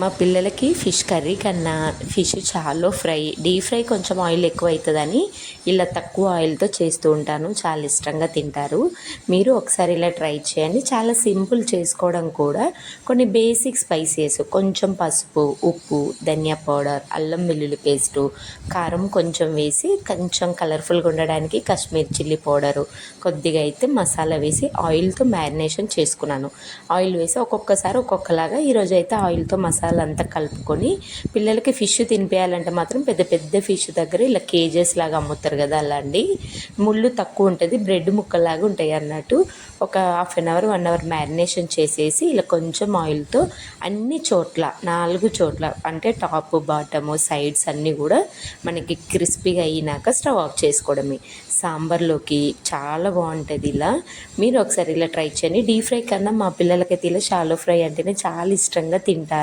మా పిల్లలకి fish curry కన్నా ఫిష్ చాలా ఫ్రై. డీప్ ఫ్రై కొంచెం ఆయిల్ ఎక్కువ అవుతుందని ఇలా తక్కువ ఆయిల్తో చేస్తూ ఉంటాను. చాలా ఇష్టంగా తింటారు. మీరు ఒకసారి ఇలా ట్రై చేయండి. చాలా సింపుల్ చేసుకోవడం కూడా. కొన్ని బేసిక్ స్పైసెస్ కొంచెం పసుపు ఉప్పు ధనియా పౌడర్ అల్లం వెల్లుల్లి పేస్టు కారం కొంచెం వేసి కొంచెం కలర్ఫుల్గా ఉండడానికి కాశ్మీర్ చిల్లీ పౌడరు కొద్దిగా అయితే మసాలా వేసి ఆయిల్తో మ్యారినేషన్ చేసుకున్నాను. ఆయిల్ వేసి ఒక్కొక్కసారి ఒక్కొక్కలాగా ఈరోజు అయితే ఆయిల్తో మసాలా అంతా కలుపుకొని పిల్లలకి ఫిష్ తినిపించాలంటే మాత్రం పెద్ద పెద్ద ఫిష్ దగ్గర ఇలా కేజెస్ లాగా అమ్ముతారు కదా అలా అండి ముళ్ళు తక్కువ ఉంటుంది బ్రెడ్ ముక్కలాగా ఉంటాయి అన్నట్టు. ఒక half an hour one hour marination చేసేసి ఇలా కొంచెం ఆయిల్తో అన్ని చోట్ల నాలుగు చోట్ల అంటే టాప్ బాటము సైడ్స్ అన్నీ కూడా మనకి క్రిస్పీగా అయినాక స్టవ్ ఆఫ్ చేసుకోవడమే. సాంబార్లోకి చాలా బాగుంటుంది ఇలా. మీరు ఒకసారి ఇలా ట్రై చేయండి. డీప్ ఫ్రై కన్నా మా పిల్లలకైతే ఇలా షాలో ఫ్రై అంటేనే చాలా ఇష్టంగా తింటారు.